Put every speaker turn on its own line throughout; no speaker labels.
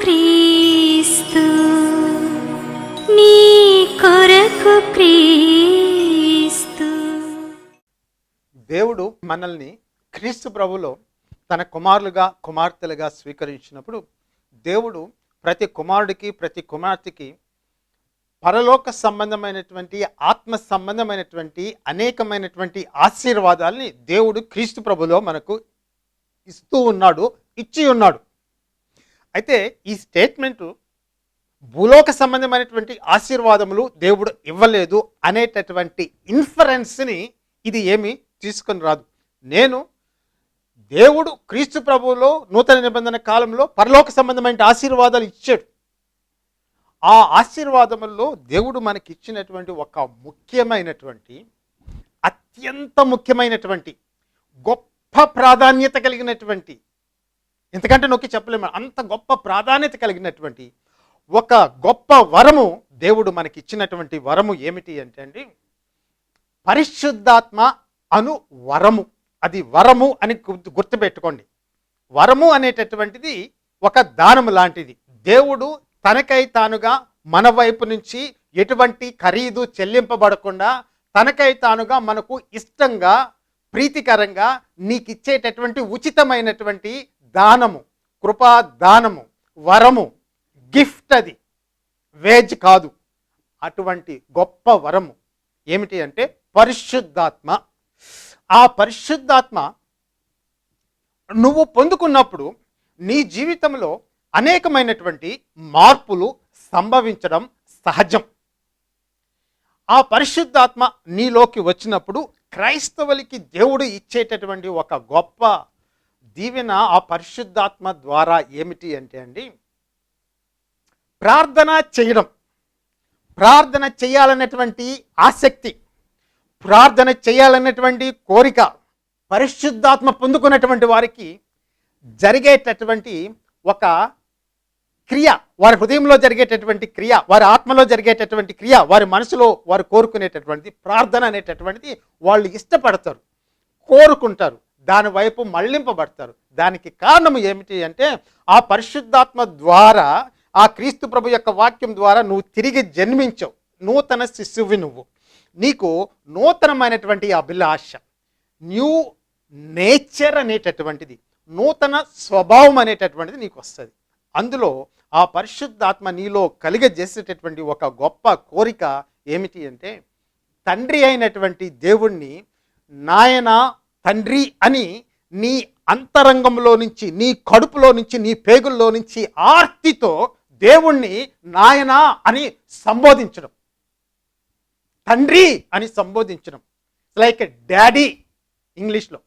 క్రీస్తు నీ కొరకు క్రీస్తు.
దేవుడు మనల్ని క్రీస్తు ప్రభులో తన కుమారులుగా కుమార్తెలుగా స్వీకరించినప్పుడు దేవుడు ప్రతి కుమారుడికి ప్రతి కుమార్తెకి పరలోక సంబంధమైనటువంటి ఆత్మ సంబంధమైనటువంటి అనేకమైనటువంటి ఆశీర్వాదాల్ని దేవుడు క్రీస్తు ప్రభులో మనకు ఇస్తూ ఉన్నాడు ఇచ్చి ఉన్నాడు. అయితే ఈ స్టేట్మెంటు భూలోక సంబంధమైనటువంటి ఆశీర్వాదములు దేవుడు ఇవ్వలేదు అనేటటువంటి ఇన్ఫరెన్స్ని ఇది ఏమి తీసుకొని రాదు. నేను దేవుడు క్రీస్తు ప్రభువులో నూతన నిబంధన కాలంలో పరలోక సంబంధమైన ఆశీర్వాదాలు ఇచ్చాడు. ఆ ఆశీర్వాదముల్లో దేవుడు మనకి ఇచ్చినటువంటి ఒక ముఖ్యమైనటువంటి అత్యంత ముఖ్యమైనటువంటి గొప్ప ప్రాధాన్యత కలిగినటువంటి ఎందుకంటే నొక్కి చెప్పలేము. అంత గొప్ప ప్రాధాన్యత కలిగినటువంటి ఒక గొప్ప వరము దేవుడు మనకి ఇచ్చినటువంటి వరము ఏమిటి అంటే అండి పరిశుద్ధాత్మ అను వరము. అది వరము అని గుర్తుపెట్టుకోండి. వరము అనేటటువంటిది ఒక దానము లాంటిది. దేవుడు తనకై తానుగా మన వైపు నుంచి ఎటువంటి ఖరీదు చెల్లింపబడకుండా తనకై తానుగా మనకు ఇష్టంగా ప్రీతికరంగా నీకు ఇచ్చేటటువంటి ఉచితమైనటువంటి దానము కృపా దానము వరము గిఫ్ట్ అది. వేజ్ కాదు. అటువంటి గొప్ప వరము ఏమిటి అంటే పరిశుద్ధాత్మ. ఆ పరిశుద్ధాత్మ నువ్వు పొందుకున్నప్పుడు నీ జీవితంలో అనేకమైనటువంటి మార్పులు సంభవించడం సహజం. ఆ పరిశుద్ధాత్మ నీలోకి వచ్చినప్పుడు క్రైస్తవులకి దేవుడు ఇచ్చేటటువంటి ఒక గొప్ప దీవెన ఆ పరిశుద్ధాత్మ ద్వారా ఏమిటి అంటే అండి ప్రార్థన చేయడం ప్రార్థన చేయాలనేటువంటి ఆసక్తి ప్రార్థన చేయాలనేటువంటి కోరిక పరిశుద్ధాత్మ పొందుకున్నటువంటి వారికి జరిగేటటువంటి ఒక క్రియ వారి హృదయంలో జరిగేటటువంటి క్రియ వారి ఆత్మలో జరిగేటటువంటి క్రియ వారి మనసులో వారు కోరుకునేటటువంటిది ప్రార్థన అనేటటువంటిది వాళ్ళు ఇష్టపడతారు కోరుకుంటారు. దాని వైపు మళ్ళింపబడతారు. దానికి కారణం ఏమిటి అంటే ఆ పరిశుద్ధాత్మ ద్వారా ఆ క్రీస్తు ప్రభు యొక్క వాక్యం ద్వారా నువ్వు తిరిగి జన్మించావు. నూతన శిశువి నువ్వు. నీకు నూతనమైనటువంటి అభిలాష న్యూ నేచర్ అనేటటువంటిది నూతన స్వభావం అనేటటువంటిది నీకు వస్తుంది. అందులో ఆ పరిశుద్ధాత్మ నీలో కలిగజేసేటటువంటి ఒక గొప్ప కోరిక ఏమిటి అంటే తండ్రి అయినటువంటి దేవుణ్ణి నాయన తండ్రి అని నీ అంతరంగంలో నుంచి నీ కడుపులో నుంచి నీ పేగుల్లో నుంచి ఆర్తితో దేవుణ్ణి నాయనా అని సంబోధించడం. తండ్రి అని సంబోధించడం. లైక్ డాడీ ఇంగ్లీష్లో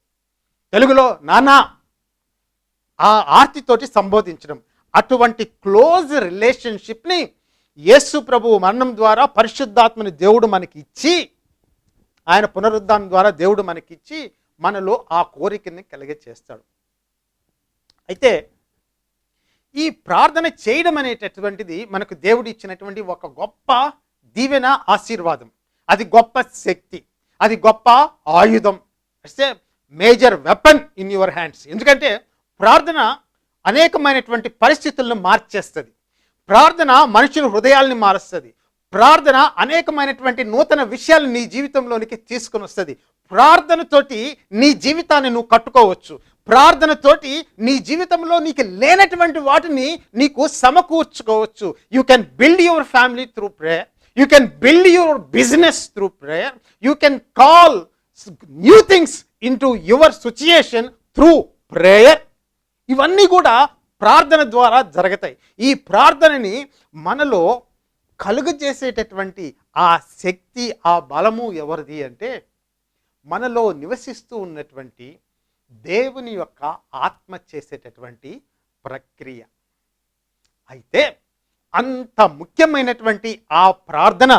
తెలుగులో నానా ఆ ఆర్తితోటి సంబోధించడం. అటువంటి క్లోజ్ రిలేషన్షిప్ని యేసు ప్రభు మరణం ద్వారా పరిశుద్ధాత్మని దేవుడు మనకి ఇచ్చి ఆయన పునరుద్ధానం ద్వారా దేవుడు మనకిచ్చి మనలో ఆ కోరికని కలిగే చేస్తాడు. అయితే ఈ ప్రార్థన చేయడం అనేటటువంటిది మనకు దేవుడు ఇచ్చినటువంటి ఒక గొప్ప దీవెన ఆశీర్వాదం. అది గొప్ప శక్తి. అది గొప్ప ఆయుధం. It's a major weapon in your hands ఎందుకంటే ప్రార్థన అనేకమైనటువంటి పరిస్థితులను మార్చేస్తుంది. ప్రార్థన మనుషుల హృదయాల్ని మారుస్తుంది. ప్రార్థన అనేకమైనటువంటి నూతన విషయాలు నీ జీవితంలోనికి తీసుకుని వస్తుంది ప్రార్థనతోటి నీ జీవితాన్ని నువ్వు కట్టుకోవచ్చు. ప్రార్థనతోటి నీ జీవితంలో నీకు లేనటువంటి వాటిని నీకు సమకూర్చుకోవచ్చు. You can build your family through prayer you can build your business through prayer you can call new things into your situation through prayer ఇవన్నీ కూడా ప్రార్థన ద్వారా జరుగుతాయి. ఈ ప్రార్థనని మనలో కలుగజేసేటటువంటి ఆ శక్తి ఆ బలము ఎవరిది అంటే మనలో నివసిస్తూ ఉన్నటువంటి దేవుని యొక్క ఆత్మ చేసేటటువంటి ప్రక్రియ. అయితే అంత ముఖ్యమైనటువంటి ఆ ప్రార్థన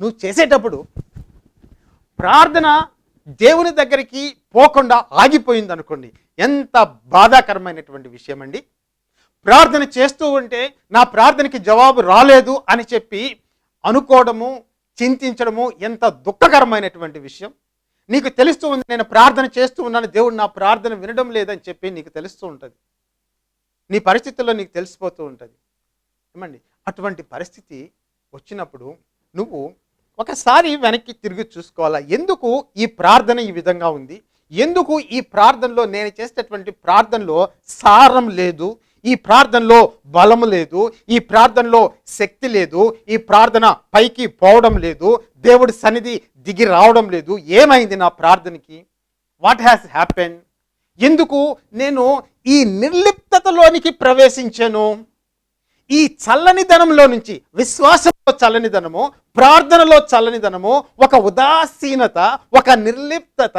నువ్వు చేసేటప్పుడు ప్రార్థన దేవుని దగ్గరికి పోకుండా ఆగిపోయింది అనుకోండి ఎంత బాధాకరమైనటువంటి విషయం అండి ప్రార్థన చేస్తూ ఉంటే నా ప్రార్థనకి జవాబు రాలేదు అని చెప్పి అనుకోవడము చింతించడము ఎంత దుఃఖకరమైనటువంటి విషయం. నీకు తెలుస్తూ ఉంది నేను ప్రార్థన చేస్తూ ఉన్నాను దేవుడు నా ప్రార్థన వినడం లేదని చెప్పి నీకు తెలుస్తూ ఉంటుంది. నీ పరిస్థితుల్లో నీకు తెలిసిపోతూ ఉంటుంది. ఏమండి? అటువంటి పరిస్థితి వచ్చినప్పుడు నువ్వు ఒకసారి వెనక్కి తిరిగి చూసుకోవాలా? ఎందుకు ఈ ప్రార్థన ఈ విధంగా ఉంది? ఎందుకు ఈ ప్రార్థనలో నేను చేసేటటువంటి ప్రార్థనలో సారం లేదు? ఈ ప్రార్థనలో బలము లేదు ఈ ప్రార్థనలో శక్తి లేదు ఈ ప్రార్థన పైకి పోవడం లేదు దేవుడి సన్నిధి దిగి రావడం లేదు. ఏమైంది నా ప్రార్థనకి? వాట్ హ్యాస్ హ్యాపెన్ ఎందుకు నేను ఈ నిర్లిప్తతలోనికి ప్రవేశించాను? ఈ చల్లనిదనంలో నుంచి విశ్వాసంలో చల్లనిదనము ప్రార్థనలో చల్లనిదనము ఒక ఉదాసీనత ఒక నిర్లిప్తత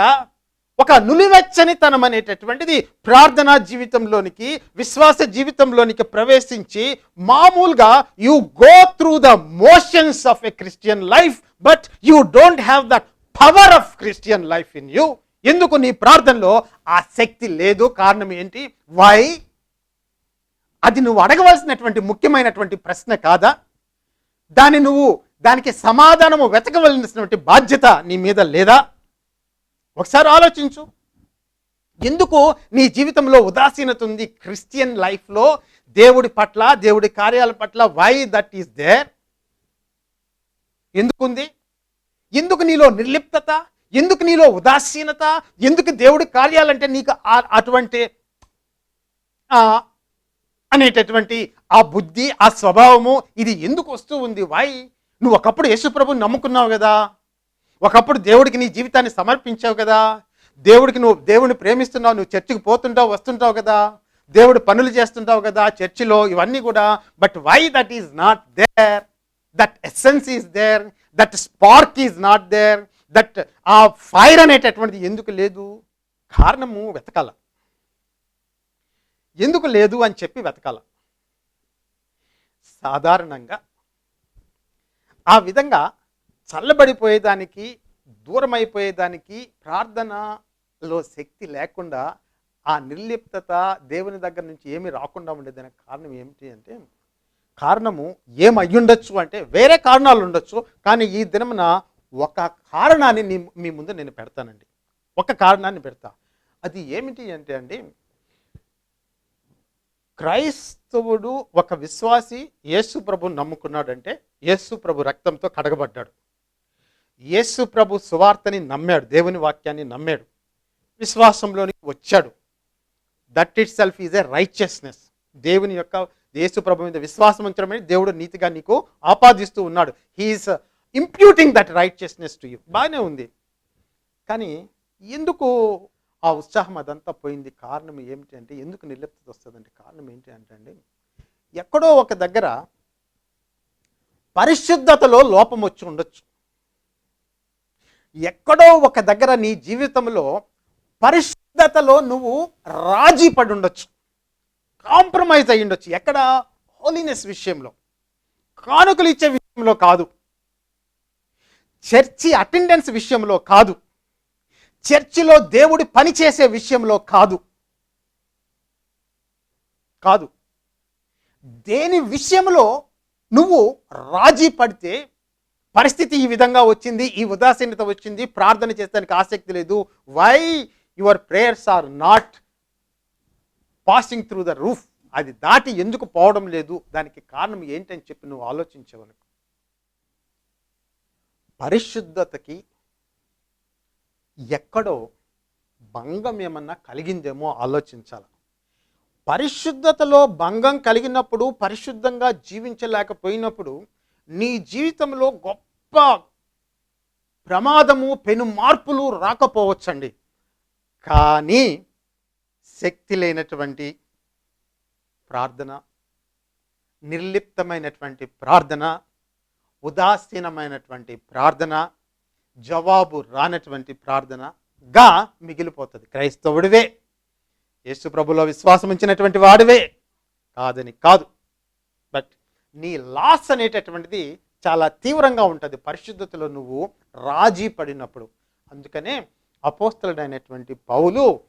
ఒక నులివెచ్చనితనం అనేటటువంటిది ప్రార్థనా జీవితంలోనికి విశ్వాస జీవితంలోనికి ప్రవేశించి మామూలుగా you go through the motions of a Christian life but you don't have that power of Christian life in you ఎందుకు నీ ప్రార్థనలో ఆ శక్తి లేదు? కారణం ఏంటి? వై అది నువ్వు అడగవలసినటువంటి ముఖ్యమైనటువంటి ప్రశ్న కాదా? దాన్ని నువ్వు దానికి సమాధానము వెతకవలసినటువంటి బాధ్యత నీ మీద లేదా? ఒకసారి ఆలోచించు. ఎందుకు నీ జీవితంలో ఉదాసీనత ఉంది? క్రిస్టియన్ లైఫ్లో దేవుడి పట్ల దేవుడి కార్యాల పట్ల వై దట్ ఈస్ దేర్ ఎందుకుంది? ఎందుకు నీలో నిర్లిప్తత? ఎందుకు నీలో ఉదాసీనత? ఎందుకు దేవుడి కార్యాలంటే నీకు ఆ- అటువంటి అనేటటువంటి ఆ బుద్ధి ఆ స్వభావము ఇది ఎందుకు వస్తూ ఉంది? వై నువ్వు ఒకప్పుడు యేసుప్రభుని నమ్ముకున్నావు కదా. ఒకప్పుడు దేవుడికి నీ జీవితాన్ని సమర్పించావు కదా. దేవుడికి నువ్వు దేవుడిని ప్రేమిస్తున్నావు నువ్వు చర్చికి పోతుంటావు వస్తుంటావు కదా. దేవుడు పనులు చేస్తుంటావు కదా చర్చిలో ఇవన్నీ కూడా. But why that is not there that essence is there that spark is not there that ah fire అనేటటువంటిది ఎందుకు లేదు? కారణము వెతకాల. ఎందుకు లేదు అని చెప్పి వెతకాల. సాధారణంగా ఆ విధంగా చల్లబడిపోయేదానికి దూరమైపోయేదానికి ప్రార్థనలో శక్తి లేకుండా ఆ నిర్లిప్తత దేవుని దగ్గర నుంచి ఏమీ రాకుండా ఉండేదానికి కారణం ఏమిటి అంటే కారణము ఏమయ్యుండొచ్చు అంటే వేరే కారణాలు ఉండొచ్చు కానీ ఈ దినమున ఒక కారణాన్ని నీ మీ ముందు నేను పెడతానండి. ఒక కారణాన్ని పెడతా. అది ఏమిటి అంటే అండి క్రైస్తవుడు ఒక విశ్వాసి యేసు ప్రభు నమ్ముకున్నాడంటే యేసు ప్రభు రక్తంతో కడగబడ్డాడు. యేసు ప్రభు సువార్తని నమ్మాడు దేవుని వాక్యాన్ని నమ్మాడు. విశ్వాసంలోనికి వచ్చాడు. That itself is a righteousness దేవుని యొక్క యేసు ప్రభు మీద విశ్వాసం ఉంచడమే దేవుడు నీతిగా నీకు ఆపాదిస్తూ ఉన్నాడు. He is imputing that righteousness to you బాగానే ఉంది. కానీ ఎందుకు ఆ ఉత్సాహం అదంతా పోయింది? కారణం ఏమిటి అంటే ఎందుకు నిర్లిప్తత వస్తుందంటే కారణం ఏంటి అంటే అండి ఎక్కడో ఒక దగ్గర పరిశుద్ధతలో లోపం వచ్చి ఉండొచ్చు. ఎక్కడో ఒక దగ్గర నీ జీవితంలో పరిశుద్ధతలో నువ్వు రాజీ పడి ఉండొచ్చు. కాంప్రమైజ్ అయి ఉండొచ్చు. ఎక్కడ? హోలీనెస్ విషయంలో. కానుకలు ఇచ్చే విషయంలో కాదు. చర్చి అటెండెన్స్ విషయంలో కాదు. చర్చిలో దేవుడి పని చేసే విషయంలో కాదు. కాదు. దేని విషయంలో నువ్వు రాజీ పడితే పరిస్థితి ఈ విధంగా వచ్చింది ఈ ఉదాసీనత వచ్చింది ప్రార్థన చేస్తానికి ఆసక్తి లేదు. Why your prayers are not passing through the roof అది దాటి ఎందుకు పోవడం లేదు? దానికి కారణం ఏంటని చెప్పి నువ్వు ఆలోచించవనుకు పరిశుద్ధతకి ఎక్కడో భంగం ఏమన్నా కలిగిందేమో ఆలోచించాలి? పరిశుద్ధతలో భంగం కలిగినప్పుడు పరిశుద్ధంగా జీవించలేకపోయినప్పుడు నీ జీవితంలో గొప్ప ప్రమాదము పెను మార్పులు రాకపోవచ్చండి. కానీ శక్తి లేనటువంటి ప్రార్థన నిర్లిప్తమైనటువంటి ప్రార్థన ఉదాసీనమైనటువంటి ప్రార్థన జవాబు రానటువంటి ప్రార్థనగా మిగిలిపోతుంది. క్రైస్తవుడివే యేసు ప్రభులో విశ్వాసం ఉంచినటువంటి వాడివే. కాదని కాదు. బట్ నీ లాస్ అనేటటువంటిది చాలా తీవ్రంగా ఉంటుంది. పరిశుద్ధతలో నువ్వు రాజీ పడినప్పుడు. అందుకనే అపోస్తలుడైనటువంటి పౌలు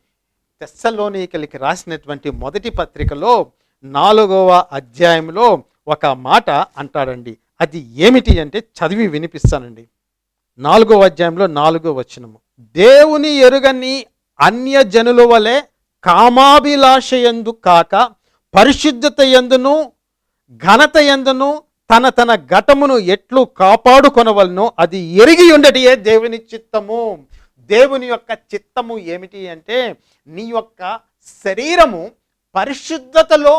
తెస్సలోనికలికి రాసినటువంటి మొదటి పత్రికలో నాలుగవ అధ్యాయంలో ఒక మాట అంటాడండి. అది ఏమిటి అంటే చదివి వినిపిస్తానండి. నాలుగవ అధ్యాయంలో నాలుగో వచనము. దేవుని ఎరుగని అన్యజనుల వలె కామాభిలాష యందు కాక పరిశుద్ధత ఎందును ఘనత ఎందును తన తన ఘటమును ఎట్లు కాపాడుకొనవలనో అది ఎరిగి ఉండటియే దేవుని చిత్తము. దేవుని యొక్క చిత్తము ఏమిటి అంటే నీ యొక్క శరీరము పరిశుద్ధతలో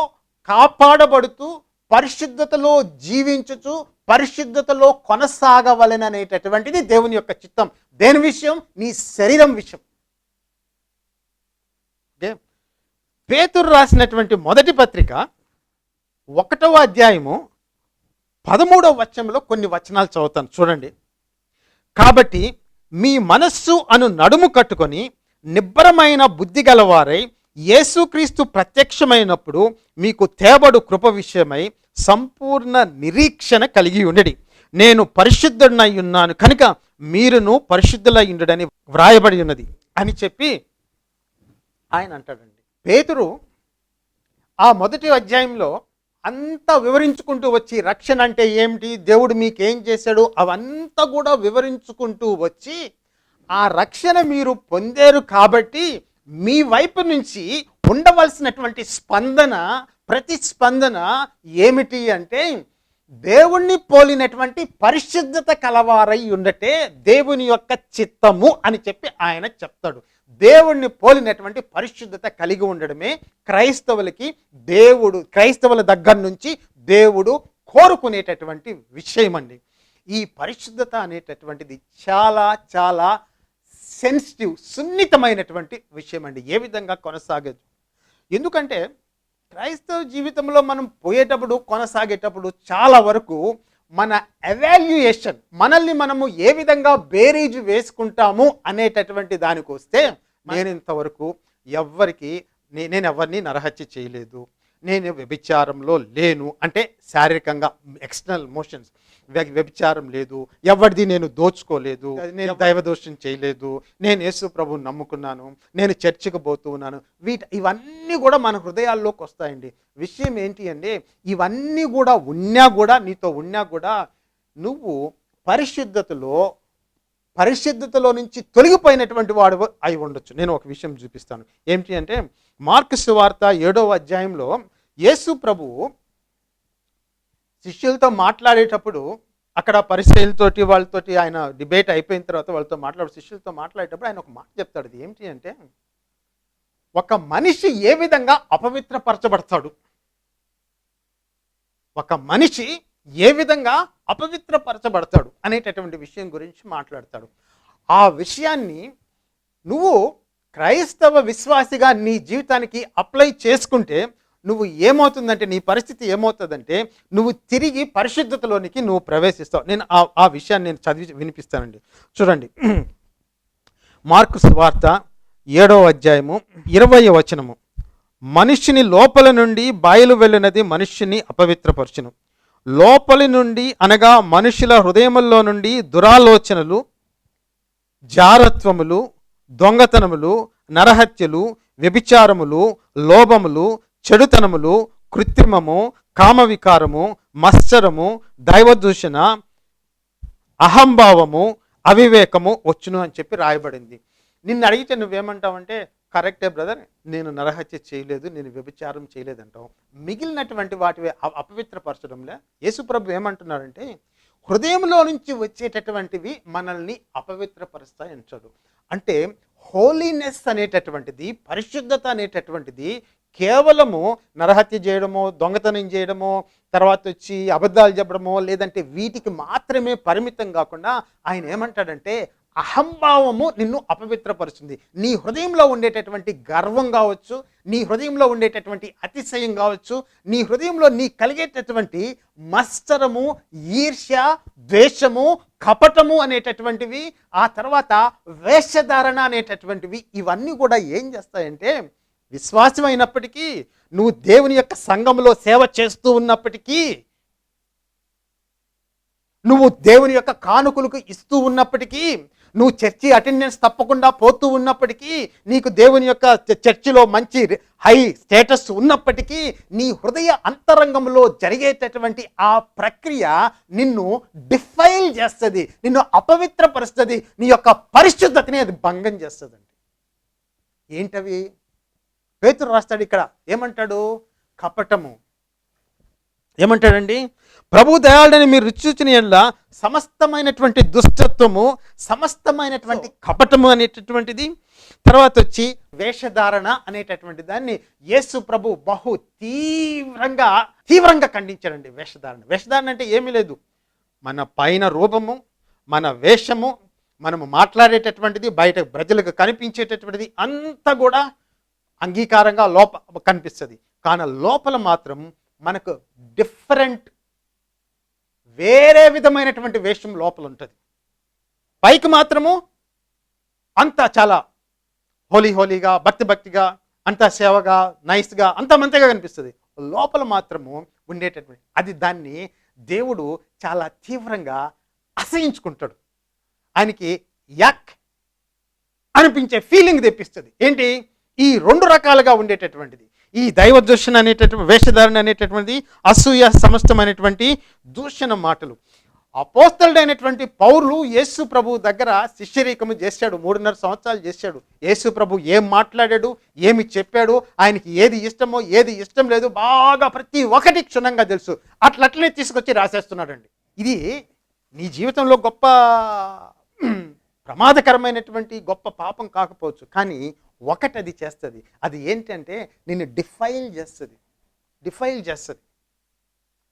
కాపాడబడుతూ పరిశుద్ధతలో జీవించుచు పరిశుద్ధతలో కొనసాగవలననేటటువంటిది దేవుని యొక్క చిత్తం. దేని విషయం? నీ శరీరం విషయం. ఓకే? పేతురు రాసినటువంటి మొదటి పత్రిక ఒకటవ అధ్యాయము పదమూడవ వచనంలో కొన్ని వచనాలు చదువుతాను. చూడండి. కాబట్టి మీ మనస్సు అను నడుము కట్టుకొని నిబ్బరమైన బుద్ధి గలవారై యేసుక్రీస్తు ప్రత్యక్షమైనప్పుడు మీకు తేబడు కృప విషయమై సంపూర్ణ నిరీక్షణ కలిగి ఉండడి. నేను పరిశుద్ధుడనై ఉన్నాను. కనుక మీరును పరిశుద్ధులై ఉండడని వ్రాయబడి ఉన్నది అని చెప్పి ఆయన అంటాడండి. పేతురు ఆ మొదటి అధ్యాయంలో అంతా వివరించుకుంటూ వచ్చి రక్షణ అంటే ఏమిటి? దేవుడు మీకేం చేశాడు? అవంతా కూడా వివరించుకుంటూ వచ్చి ఆ రక్షణ మీరు పొందారు కాబట్టి మీ వైపు నుంచి ఉండవలసినటువంటి స్పందన ప్రతిస్పందన ఏమిటి అంటే దేవుణ్ణి పోలినటువంటి పరిశుద్ధత కలవారై ఉండటే దేవుని యొక్క చిత్తము అని చెప్పి ఆయన చెప్తాడు. దేవుణ్ణి పోలినటువంటి పరిశుద్ధత కలిగి ఉండడమే క్రైస్తవులకి దేవుడు క్రైస్తవుల దగ్గర నుంచి దేవుడు కోరుకునేటటువంటి విషయం అండి ఈ పరిశుద్ధత అనేటటువంటిది చాలా చాలా సెన్సిటివ్ సున్నితమైనటువంటి విషయం అండి ఏ విధంగా కొనసాగదు? ఎందుకంటే క్రైస్తవ జీవితంలో మనం పోయేటప్పుడు కొనసాగేటప్పుడు చాలా వరకు మన ఎవాల్యుయేషన్ మనల్ని మనము ఏ విధంగా బేరీజు వేసుకుంటాము అనేటటువంటి దానికి వస్తే నేను ఇంతవరకు ఎవ్వరికి నేను ఎవరిని నరహత్య చేయలేదు. నేను వ్యభిచారంలో లేను అంటే శారీరకంగా ఎక్స్టర్నల్ మోషన్స్ వ్యభిచారం లేదు. ఎవరిది నేను దోచుకోలేదు. నేను దైవదోషం చేయలేదు. నేను యేసు ప్రభువుని నమ్ముకున్నాను. నేను చర్చికి పోతూ ఉన్నాను. వీటి ఇవన్నీ కూడా మన హృదయాల్లోకి వస్తాయండి. విషయం ఏంటి అంటే ఇవన్నీ కూడా ఉన్నా కూడా నీతో ఉన్నా కూడా నువ్వు పరిశుద్ధతలో పరిశుద్ధతలో నుంచి తొలగిపోయినటువంటి వాడు అయి ఉండొచ్చు. నేను ఒక విషయం చూపిస్తాను. ఏమిటి అంటే మార్క్ వార్త ఏడవ అధ్యాయంలో యేసు ప్రభువు శిష్యులతో మాట్లాడేటప్పుడు అక్కడ పరిశీలతోటి వాళ్ళతోటి ఆయన డిబేట్ అయిపోయిన తర్వాత వాళ్ళతో మాట్లాడు శిష్యులతో మాట్లాడేటప్పుడు ఆయన ఒక మాట చెప్తాడు. ఏంటి ఏమిటి అంటే ఒక మనిషి ఏ విధంగా అపవిత్రపరచబడతాడు? ఒక మనిషి ఏ విధంగా అపవిత్రపరచబడతాడు అనేటటువంటి విషయం గురించి మాట్లాడతాడు. ఆ విషయాన్ని నువ్వు క్రైస్తవ విశ్వాసిగా నీ జీవితానికి అప్లై చేసుకుంటే నువ్వు ఏమవుతుందంటే నీ పరిస్థితి ఏమవుతుందంటే నువ్వు తిరిగి పరిశుద్ధతలోనికి నువ్వు ప్రవేశిస్తావు. నేను ఆ ఆ విషయాన్ని నేను చదివి వినిపిస్తానండి. చూడండి. మార్కు వార్త ఏడవ అధ్యాయము ఇరవై వచనము. మనిషిని లోపల నుండి బయలు వెళ్ళినది మనిషిని అపవిత్రపరచును. లోపలి నుండి అనగా మనుషుల హృదయముల్లో నుండి దురాలోచనలు జారత్వములు దొంగతనములు నరహత్యలు వ్యభిచారములు లోభములు చెడుతనములు కృత్రిమము కామవికారము మత్సరము దైవదూషణ అహంభావము అవివేకము వచ్చును అని చెప్పి రాయబడింది. నిన్ను అడిగితే నువ్వేమంటావంటే కరెక్టే బ్రదర్ నేను నరహత్య చేయలేదు నేను వ్యభిచారం చేయలేదు అంటాం మిగిలినటువంటి వాటి అపవిత్రపరచడంలే. యేసుప్రభు ఏమంటున్నాడంటే హృదయంలో నుంచి వచ్చేటటువంటివి మనల్ని అపవిత్రపరుస్తాయి అంటాడు అంటే హోలీనెస్ అనేటటువంటిది పరిశుద్ధత అనేటటువంటిది కేవలము నరహత్య చేయడమో దొంగతనం చేయడమో తర్వాత వచ్చి అబద్ధాలు చెప్పడమో లేదంటే వీటికి మాత్రమే పరిమితం కాకుండా ఆయన ఏమంటాడంటే అహంభావము నిన్ను అపవిత్రపరుస్తుంది. నీ హృదయంలో ఉండేటటువంటి గర్వం కావచ్చు నీ హృదయంలో ఉండేటటువంటి అతిశయం కావచ్చు నీ హృదయంలో నీ కలిగేటటువంటి మత్సరము ఈర్ష్య ద్వేషము కపటము అనేటటువంటివి ఆ తర్వాత వేషధారణ అనేటటువంటివి ఇవన్నీ కూడా ఏం చేస్తాయంటే విశ్వాసం అయినప్పటికీ నువ్వు దేవుని యొక్క సంఘంలో సేవ చేస్తూ ఉన్నప్పటికీ నువ్వు దేవుని యొక్క కానుకలకు ఇస్తూ ఉన్నప్పటికీ నువ్వు చర్చి అటెండెన్స్ తప్పకుండా పోతూ ఉన్నప్పటికీ నీకు దేవుని యొక్క చర్చిలో మంచి హై స్టేటస్ ఉన్నప్పటికీ నీ హృదయ అంతరంగంలో జరిగేటటువంటి ఆ ప్రక్రియ నిన్ను డిఫైల్ చేస్తుంది నిన్ను అపవిత్రపరుస్తుంది నీ యొక్క పరిశుద్ధతని అది భంగం చేస్తుందండి. ఏంటవి? పేతురు రాస్తాడు ఇక్కడ ఏమంటాడు? కపటము. ఏమంటాడండి? ప్రభు దయాళుడని మీరు రుచి చూచిన ఎడల సమస్తమైనటువంటి దుష్టత్వము సమస్తమైనటువంటి కపటము అనేటటువంటిది తర్వాత వచ్చి వేషధారణ అనేటటువంటి దాన్ని యేసు ప్రభు బహు తీవ్రంగా తీవ్రంగా ఖండించాడండి వేషధారణ. వేషధారణ అంటే ఏమీ లేదు. మన పైన రూపము మన వేషము మనము మాట్లాడేటటువంటిది బయట ప్రజలకు కనిపించేటటువంటిది అంతా కూడా అంగీకారంగా లోప కనిపిస్తుంది. కానీ లోపల మాత్రం మనకు డిఫరెంట్ వేరే విధమైనటువంటి వేషం లోపల ఉంటుంది పైకి మాత్రము అంతా చాలా హోలీ హోలీగా భక్తి భక్తిగా అంతా సేవగా నైస్గా అంతా మంచిగా కనిపిస్తుంది. లోపల మాత్రము ఉండేటటువంటి అది దాన్ని దేవుడు చాలా తీవ్రంగా అసహించుకుంటాడు. ఆయనకి యక్ అనిపించే ఫీలింగ్ తెప్పిస్తుంది. ఏంటి? ఈ రెండు రకాలుగా ఉండేటటువంటిది. ఈ దైవ దూషణ అనేటటువంటి వేషధారణ అనేటటువంటిది అసూయ సమస్తం అనేటువంటి దూషణ మాటలు. అపోస్తలుడైనటువంటి పౌరులు యేసు ప్రభు దగ్గర శిష్యరీకము చేశాడు మూడున్నర సంవత్సరాలు చేశాడు. యేసు ప్రభు ఏం మాట్లాడాడు ఏమి చెప్పాడు ఆయనకి ఏది ఇష్టమో ఏది ఇష్టం లేదు బాగా ప్రతి ఒక్కటి క్షుణ్ణంగా తెలుసు. అట్లట్లనే తీసుకొచ్చి రాసేస్తున్నాడండి. ఇది నీ జీవితంలో గొప్ప ప్రమాదకరమైనటువంటి గొప్ప పాపం కాకపోవచ్చు. కానీ ఒకటి అది చేస్తుంది. అది ఏంటంటే నిన్ను డిఫైల్ చేస్తుంది. డిఫైల్ చేస్తుంది.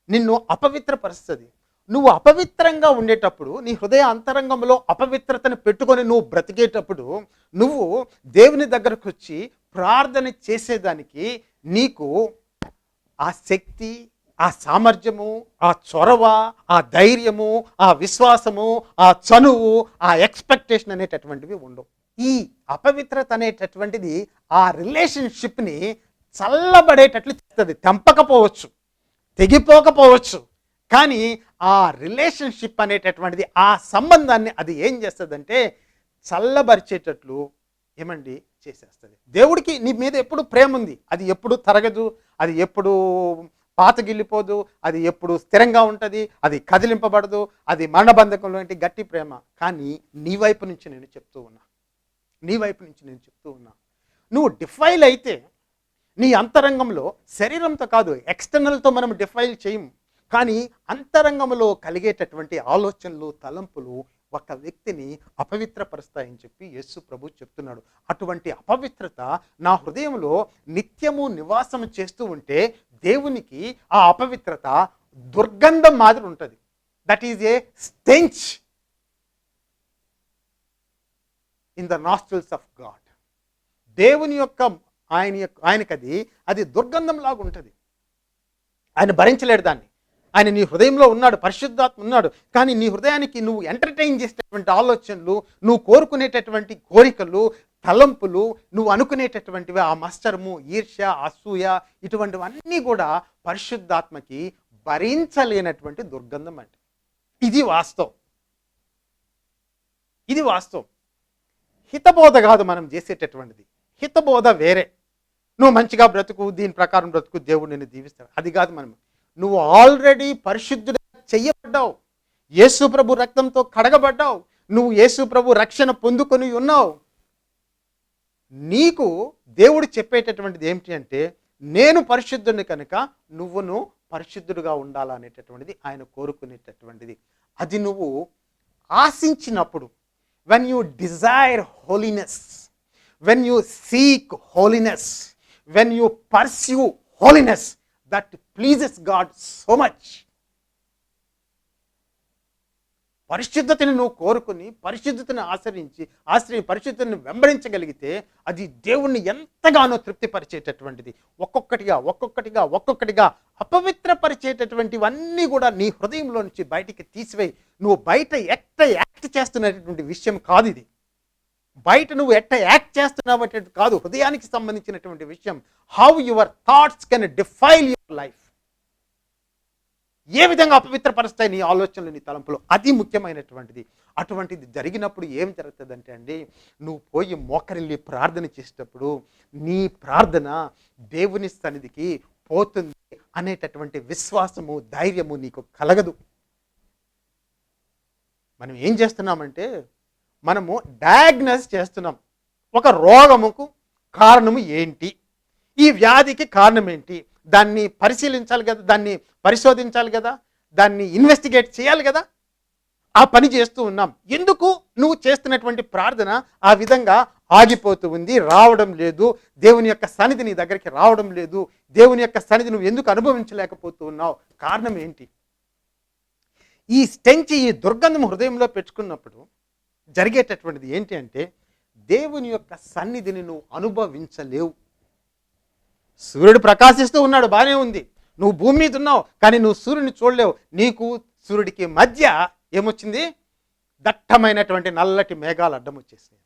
నిన్ను అపవిత్రపరుస్తుంది. నువ్వు అపవిత్రంగా ఉండేటప్పుడు నీ హృదయ అంతరంగంలో అపవిత్రతను పెట్టుకొని నువ్వు బ్రతికేటప్పుడు నువ్వు దేవుని దగ్గరకు వచ్చి ప్రార్థన చేసేదానికి నీకు ఆ శక్తి ఆ సామర్థ్యము ఆ చొరవ ఆ ధైర్యము ఆ విశ్వాసము ఆ చనువు ఆ ఎక్స్పెక్టేషన్ అనేటటువంటివి ఉండవు. ఈ అపవిత్రత అనేటటువంటిది ఆ రిలేషన్షిప్ని చల్లబడేటట్లు చేస్తుంది. తెంపకపోవచ్చు తెగిపోకపోవచ్చు. కానీ ఆ రిలేషన్షిప్ అనేటటువంటిది ఆ సంబంధాన్ని అది ఏం చేస్తుందంటే చల్లబరిచేటట్లు ఏమండి చేసేస్తుంది. దేవుడికి నీ మీద ఎప్పుడు ప్రేమ ఉంది. అది ఎప్పుడు తరగదు అది ఎప్పుడు పాతగిల్లిపోదు అది ఎప్పుడు స్థిరంగా ఉంటుంది అది కదిలింపబడదు అది మరణబంధకం లాంటి గట్టి ప్రేమ. కానీ నీ వైపు నుంచి నేను చెప్తూ ఉన్నా నీ వైపు నుంచి నేను చెప్తూ ఉన్నా. నువ్వు డిఫైల్ అయితే నీ అంతరంగంలో శరీరంతో కాదు ఎక్స్టర్నల్తో మనం డిఫైల్ చేయము కానీ అంతరంగంలో కలిగేటటువంటి ఆలోచనలు తలంపులు ఒక వ్యక్తిని అపవిత్రపరుస్తాయని చెప్పి యేసు ప్రభు చెప్తున్నాడు. అటువంటి అపవిత్రత నా హృదయంలో నిత్యము నివాసం చేస్తూ ఉంటే దేవునికి ఆ అపవిత్రత దుర్గంధం మాదిరి ఉంటుంది. That is a stench in the nostrils of God దేవుని యొక్క ఆయన యొక్క ఆయనకి అది అది దుర్గంధం లాగా ఉంటుంది. ఆయన భరించలేడు దాన్ని. ఆయన నీ హృదయంలో ఉన్నాడు పరిశుద్ధాత్మ ఉన్నాడు కానీ నీ హృదయానికి నువ్వు ఎంటర్టైన్ చేసేటటువంటి ఆలోచనలు నువ్వు కోరుకునేటటువంటి కోరికలు తలంపులు నువ్వు అనుకునేటటువంటివి ఆ మత్సరము ఈర్ష్య అసూయ ఇటువంటివన్నీ కూడా పరిశుద్ధాత్మకి భరించలేనటువంటి దుర్గంధం అంటే. ఇది వాస్తవం. ఇది వాస్తవం. హితబోధ కాదు మనం చేసేటటువంటిది. హితబోధ వేరే. నువ్వు మంచిగా బ్రతుకు దీని ప్రకారం బ్రతుకు దేవుడు నిన్ను దీవిస్తాడు. అది కాదు మనం. నువ్వు ఆల్రెడీ పరిశుద్ధుడు చెయ్యబడ్డావు. యేసు ప్రభు రక్తంతో కడగబడ్డావు. నువ్వు యేసు ప్రభు రక్షణ పొందుకొని ఉన్నావు. నీకు దేవుడు చెప్పేటటువంటిది ఏమిటి అంటే నేను పరిశుద్ధుని కనుక నువ్వును పరిశుద్ధుడుగా ఉండాలనేటటువంటిది ఆయన కోరుకునేటటువంటిది. అది నువ్వు ఆశించినప్పుడు when you desire holiness, when you seek holiness, when you pursue holiness, that pleases God so much పరిశుద్ధతని నువ్వు కోరుకుని పరిశుద్ధతని ఆశ్రయించి ఆశ్రయ పరిశుద్ధతను వెంబడించగలిగితే అది దేవుణ్ణి ఎంతగానో తృప్తిపరిచేటటువంటిది. ఒక్కొక్కటిగా ఒక్కొక్కటిగా ఒక్కొక్కటిగా అపవిత్రపరిచేటటువంటివన్నీ కూడా నీ హృదయంలో నుంచి బయటికి తీసివేయి. నువ్వు బయట ఎట్ట యాక్ట్ చేస్తున్నటువంటి విషయం కాదు ఇది. బయట నువ్వు ఎట్ట యాక్ట్ చేస్తున్నావు కాదు హృదయానికి సంబంధించినటువంటి విషయం. How your thoughts can defile your life ఏ విధంగా అపవిత్రపరుస్తాయి నీ ఆలోచనలు నీ తలంపులు? అది ముఖ్యమైనటువంటిది. అటువంటిది జరిగినప్పుడు ఏం జరుగుతుందంటే అండి నువ్వు పోయి మోకరిల్లి ప్రార్థన చేసేటప్పుడు నీ ప్రార్థన దేవుని సన్నిధికి పోతుంది అనేటటువంటి విశ్వాసము ధైర్యము నీకు కలగదు. మనం ఏం చేస్తున్నామంటే మనము డయాగ్నోస్ చేస్తున్నాం. ఒక రోగముకు కారణము ఏంటి? ఈ వ్యాధికి కారణం ఏంటి? దాన్ని పరిశీలించాలి కదా దాన్ని పరిశోధించాలి కదా దాన్ని ఇన్వెస్టిగేట్ చేయాలి కదా. ఆ పని చేస్తూ ఉన్నాం. ఎందుకు? నువ్వు చేస్తున్నటువంటి ప్రార్థన ఆ విధంగా ఆగిపోతూ ఉంది రావడం లేదు. దేవుని యొక్క సన్నిధి నీ దగ్గరికి రావడం లేదు. దేవుని యొక్క సన్నిధి నువ్వు ఎందుకు అనుభవించలేకపోతూ ఉన్నావు? కారణం ఏంటి? ఈ స్టెంచి ఈ దుర్గంధం హృదయంలో పెట్టుకున్నప్పుడు జరిగేటటువంటిది ఏంటి అంటే దేవుని యొక్క సన్నిధిని నువ్వు అనుభవించలేవు. సూర్యుడు ప్రకాశిస్తూ ఉన్నాడు బాగానే ఉంది. నువ్వు భూమి మీద ఉన్నావు కానీ నువ్వు సూర్యుని చూడలేవు. నీకు సూర్యుడికి మధ్య ఏమొచ్చింది? దట్టమైనటువంటి నల్లటి మేఘాలు అడ్డం వచ్చేసాయి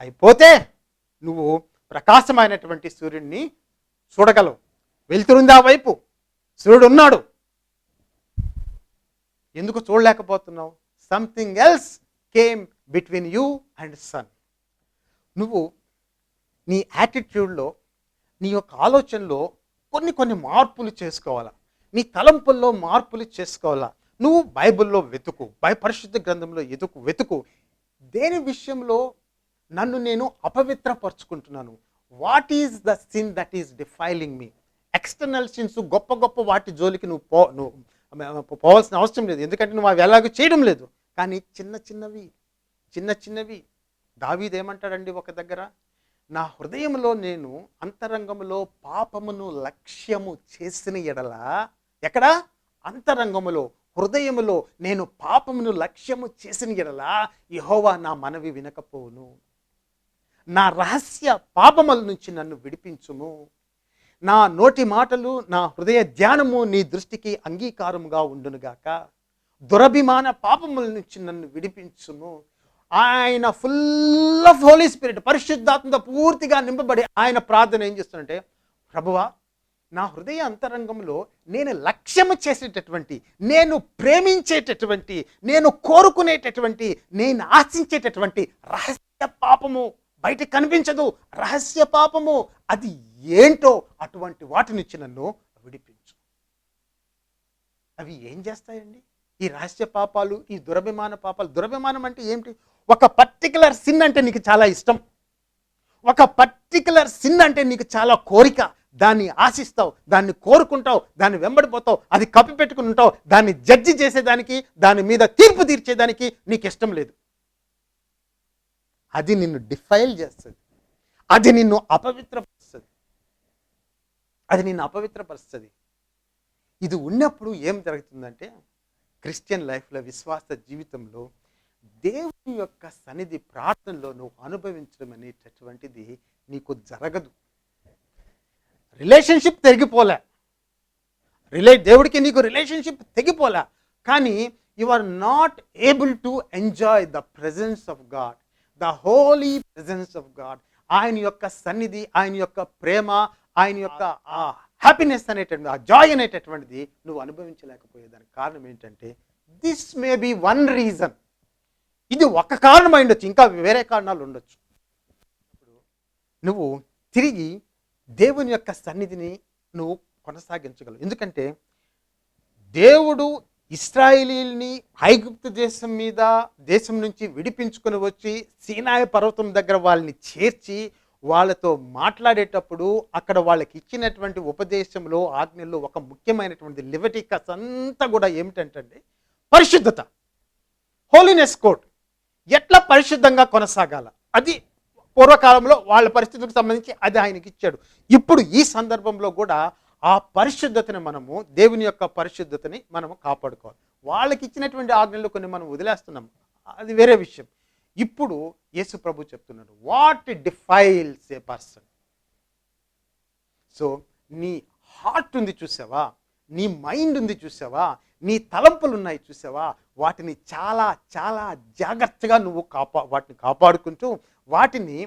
అయిపోతే నువ్వు ప్రకాశమైనటువంటి సూర్యుడిని చూడగలవు. వెళ్తురుంది ఆ వైపు. సూర్యుడు ఉన్నాడు. ఎందుకు చూడలేకపోతున్నావు? Something else came between you and sun నువ్వు నీ యాటిట్యూడ్లో నీ యొక్క ఆలోచనలో కొన్ని కొన్ని మార్పులు చేసుకోవాలా? నీ తలంపుల్లో మార్పులు చేసుకోవాలా? నువ్వు బైబిల్లో వెతుకు బై పరిశుద్ధ గ్రంథంలో ఎదుకు వెతుకు. దేని విషయంలో నన్ను నేను అపవిత్రపరుచుకుంటున్నాను? What is the sin that is defiling me external sins గొప్ప గొప్ప వాటి జోలికి నువ్వు పో నువ్వు పోవాల్సిన అవసరం లేదు. ఎందుకంటే నువ్వు అవి ఎలాగో చేయడం లేదు. కానీ చిన్న చిన్నవి చిన్న చిన్నవి. దావీదేమంటాడండి ఒక దగ్గర? నా హృదయంలో నేను అంతరంగంలో పాపమును లక్ష్యము చేసిన ఎడల ఎక్కడ? అంతరంగములో హృదయములో నేను పాపమును లక్ష్యము చేసిన ఎడల యహోవా నా మనవి వినకపోవును. నా రహస్య పాపముల నుంచి నన్ను విడిపించుము. నా నోటి మాటలు నా హృదయ ధ్యానము నీ దృష్టికి అంగీకారముగా ఉండునుగాక. దురభిమాన పాపముల నుంచి నన్ను విడిపించుము. ఆయన ఫుల్ ఆఫ్ హోలీ స్పిరిట్ పరిశుద్ధాత్మతో పూర్తిగా నింపబడి ఆయన ప్రార్థన ఏం చేస్తుంటే ప్రభువా నా హృదయ అంతరంగంలో నేను లక్ష్యము చేసేటటువంటి నేను ప్రేమించేటటువంటి నేను కోరుకునేటటువంటి నేను ఆశించేటటువంటి రహస్య పాపము బయట కనిపించదు. రహస్య పాపము అది ఏంటో అటువంటి వాటినిచ్చి నన్ను విడిపించు. అవి ఏం చేస్తాయండి? ఈ రహస్య పాపాలు ఈ దురభిమాన పాపాలు దురభిమానం అంటే ఏమిటి? ఒక పర్టికులర్ సిన్ అంటే నీకు చాలా ఇష్టం. ఒక పర్టికులర్ సిన్ అంటే నీకు చాలా కోరిక. దాన్ని ఆశిస్తావు దాన్ని కోరుకుంటావు దాన్ని వెంబడిపోతావు అది కప్పి పెట్టుకుని ఉంటావు దాన్ని జడ్జి చేసేదానికి దాని మీద తీర్పు తీర్చేదానికి నీకు ఇష్టం లేదు. అది నిన్ను డిఫైల్ చేస్తుంది. అది నిన్ను అపవిత్రపరుస్తుంది. అది నిన్ను అపవిత్రపరుస్తుంది. ఇది ఉన్నప్పుడు ఏం జరుగుతుందంటే క్రిస్టియన్ లైఫ్లో విశ్వాస జీవితంలో దేవుని యొక్క సన్నిధి ప్రార్థనలో నువ్వు అనుభవించడం అనేటటువంటిది నీకు జరగదు. రిలేషన్షిప్ తెగిపోలే. రిలే దేవుడికి నీకు రిలేషన్షిప్ తెగిపోలే. కానీ you are not able to enjoy the presence of God. The holy presence of God. ఆయన యొక్క సన్నిధి ఆయన యొక్క ప్రేమ ఆయన యొక్క ఆ హ్యాపీనెస్ అనేటటువంటి ఆ జాయ్ అనేటటువంటిది నువ్వు అనుభవించలేకపోయేదానికి కారణం ఏంటంటే this may be one reason ఇది ఒక కారణం అయి ఉండొచ్చు ఇంకా వేరే కారణాలు ఉండొచ్చు. నువ్వు తిరిగి దేవుని యొక్క సన్నిధిని నువ్వు కొనసాగించగలవు. ఎందుకంటే దేవుడు ఇస్రాయేలీల్ని ఐగుప్తు దేశం మీద దేశం నుంచి విడిపించుకొని వచ్చి సీనాయ పర్వతం దగ్గర వాళ్ళని చేర్చి వాళ్ళతో మాట్లాడేటప్పుడు అక్కడ వాళ్ళకి ఇచ్చినటువంటి ఉపదేశంలో ఆజ్ఞల్లో ఒక ముఖ్యమైనటువంటి లిబటికస్ అంతా కూడా ఏమిటంటే పరిశుద్ధత. హోలీనెస్ కోడ్ ఎట్లా పరిశుద్ధంగా కొనసాగాల? అది పూర్వకాలంలో వాళ్ళ పరిస్థితులకు సంబంధించి అది ఆయనకి ఇచ్చాడు. ఇప్పుడు ఈ సందర్భంలో కూడా ఆ పరిశుద్ధతని మనము దేవుని యొక్క పరిశుద్ధతని మనము కాపాడుకోవాలి. వాళ్ళకి ఇచ్చినటువంటి ఆజ్ఞలు కొన్ని మనం వదిలేస్తున్నాం. అది వేరే విషయం. ఇప్పుడు యేసు ప్రభు చెప్తున్నాడు what defiles a person so నీ హార్ట్ ఉంది చూసావా? నీ మైండ్ ఉంది చూసావా? నీ తలంపులు ఉన్నాయి చూసావా? వాటిని చాలా చాలా జాగ్రత్తగా నువ్వు కాపా వాటిని కాపాడుకుంటూ వాటిని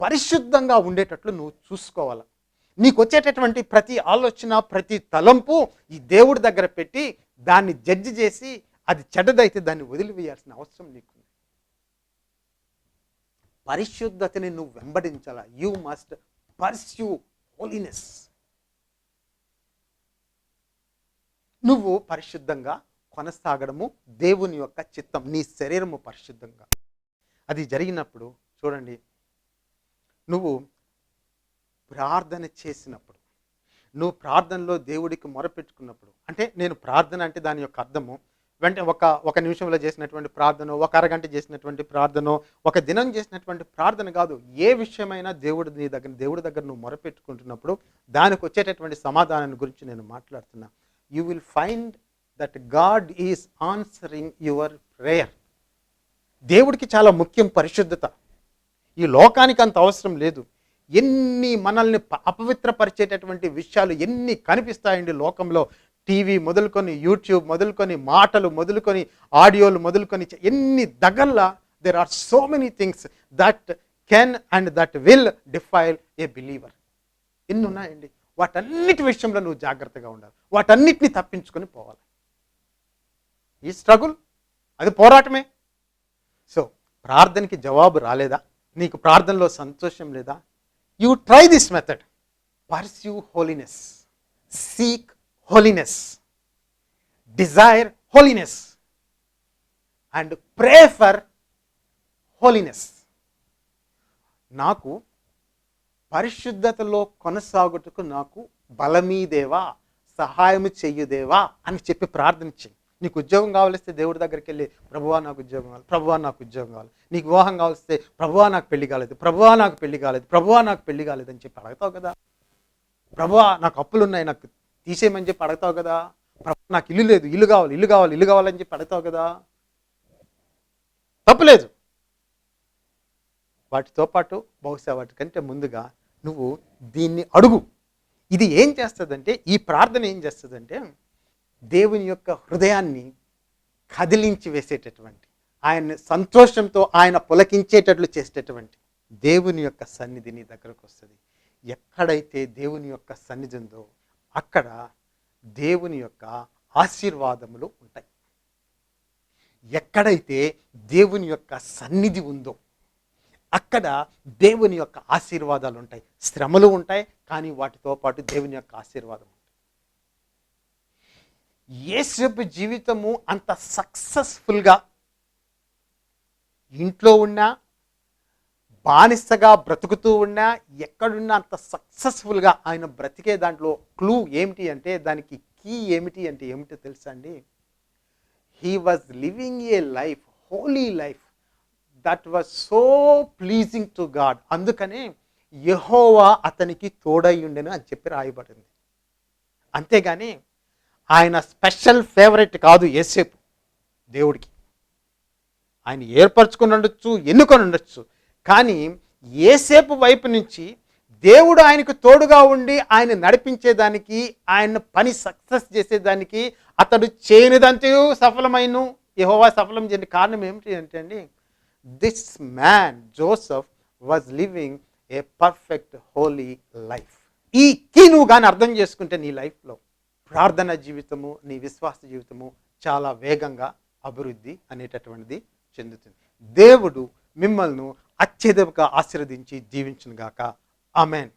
పరిశుద్ధంగా ఉండేటట్లు నువ్వు చూసుకోవాలి. నీకు వచ్చేటటువంటి ప్రతి ఆలోచన ప్రతి తలంపు ఈ దేవుడి దగ్గర పెట్టి దాన్ని జడ్జి చేసి అది చెడ్డదైతే దాన్ని వదిలివేయాల్సిన అవసరం నీకు పరిశుద్ధతని నువ్వు వెంబడించాలా. You must pursue holiness. నువ్వు పరిశుద్ధంగా కొనసాగడము దేవుని యొక్క చిత్తం నీ శరీరము పరిశుద్ధంగా. అది జరిగినప్పుడు చూడండి నువ్వు ప్రార్థన చేసినప్పుడు నువ్వు ప్రార్థనలో దేవుడికి మొరపెట్టుకున్నప్పుడు అంటే నేను ప్రార్థన అంటే దాని యొక్క అర్థము వెంటనే ఒక ఒక నిమిషంలో చేసినటువంటి ప్రార్థన ఒక అరగంట చేసినటువంటి ప్రార్థన ఒక దినం చేసినటువంటి ప్రార్థన కాదు. ఏ విషయమైనా దేవుడు నీ దగ్గర దేవుడి దగ్గర నువ్వు మొరపెట్టుకుంటున్నప్పుడు దానికి వచ్చేటటువంటి సమాధానాన్ని గురించి నేను మాట్లాడుతున్నా. You will find that God is answering your prayer దేవుడికి చాలా ముఖ్యం పరిశుద్ధత. ఈ లోకానికి అంత అవసరం లేదు. ఎన్ని మనల్ని అపవిత్రపరిచేటటువంటి విషయాలు ఎన్ని కనిపిస్తాయండి లోకంలో? టీవీ మొదలుకొని యూట్యూబ్ మొదలుకొని మాటలు మొదలుకొని ఆడియోలు మొదలుకొని ఎన్ని దగ్గరలా there are so many things that can and that will defile a believer ఎన్ని ఉన్నాయండి? వాటన్నిటి విషయంలో నువ్వు జాగ్రత్తగా ఉండాలి. వాటన్నిటిని తప్పించుకొని పోవాలి. ఈ స్ట్రగుల్ అది పోరాటమే. సో ప్రార్థనకి జవాబు రాలేదా? నీకు ప్రార్థనలో సంతోషం లేదా? You try this method pursue holiness seek holiness desire holiness and pray for holiness నాకు పరిశుద్ధతలో కొనసాగుటకు నాకు బలమీదేవా సహాయము చెయ్యుదేవా అని చెప్పి ప్రార్థన చెయ్యి. నీకు ఉద్యోగం కావాలిస్తే దేవుడి దగ్గరికి వెళ్ళి ప్రభువా నాకు ఉద్యోగం కావాలి ప్రభువా నాకు ఉద్యోగం కావాలి. నీకు వివాహం కావాలిస్తే ప్రభువా నాకు పెళ్ళి కాలేదు ప్రభువా నాకు పెళ్ళి కాలేదు ప్రభువా నాకు పెళ్ళి కాలేదు అని చెప్పి అడగతావు కదా. ప్రభువా నాకు అప్పులు ఉన్నాయి నాకు తీసేయమని చెప్పి అడగతావు కదా. ప్రభు నాకు ఇల్లు లేదు ఇల్లు కావాలి ఇల్లు కావాలి ఇల్లు కావాలని చెప్పి అడగతావు కదా. తప్పలేదు వాటితో పాటు బహుశా వాటికంటే ముందుగా నువ్వు దీన్ని అడుగు. ఇది ఏం చేస్తుందంటే ఈ ప్రార్థన ఏం చేస్తుందంటే దేవుని యొక్క హృదయాన్ని కదిలించి వేసేటటువంటి ఆయన్ని సంతోషంతో ఆయన పులకించేటట్లు చేసేటటువంటి దేవుని యొక్క సన్నిధి నీ దగ్గరకు వస్తుంది. ఎక్కడైతే దేవుని యొక్క సన్నిధి ఉందో అక్కడ దేవుని యొక్క ఆశీర్వాదములు ఉంటాయి. ఎక్కడైతే దేవుని యొక్క సన్నిధి ఉందో అక్కడ దేవుని యొక్క ఆశీర్వాదాలు ఉంటాయి. శ్రమలు ఉంటాయి కానీ వాటితో పాటు దేవుని యొక్క ఆశీర్వాదం ఏసేపు జీవితము అంత సక్సెస్ఫుల్గా ఇంట్లో ఉన్నా బానిసగా బ్రతుకుతూ ఉన్నా ఎక్కడున్నా అంత సక్సెస్ఫుల్గా ఆయన బ్రతికే దాంట్లో క్లూ ఏమిటి అంటే దానికి కీ ఏమిటి అంటే ఏమిటో తెలుసా అండి? He was living a life holy life that was so pleasing to God అందుకనే యహోవా అతనికి తోడై ఉండెను అని చెప్పి రాయబడింది. అంతేగాని ఆయన స్పెషల్ ఫేవరెట్ కాదు ఏసేపు దేవుడికి. ఆయన ఏర్పరచుకుని ఉండొచ్చు ఎన్నుకొని ఉండొచ్చు. కానీ ఏసేపు వైపు నుంచి దేవుడు ఆయనకు తోడుగా ఉండి ఆయన నడిపించేదానికి ఆయన పని సక్సెస్ చేసేదానికి అతడు చేయనిదంతయు సఫలమైన. యహోవా సఫలం చేయని కారణం ఏమిటి అంటే అండి this man Joseph was living a perfect holy life. ఈ కీ నువ్వు కానీ అర్థం చేసుకుంటే నీ లైఫ్లో ప్రార్థన జీవితము నీ విశ్వాస జీవితము చాలా వేగంగా అభివృద్ధి అనేటటువంటిది చెందుతుంది. దేవుడు మిమ్మల్ని అత్యధికంగా ఆశీర్వదించి దీవించును గాక ఆమెన్.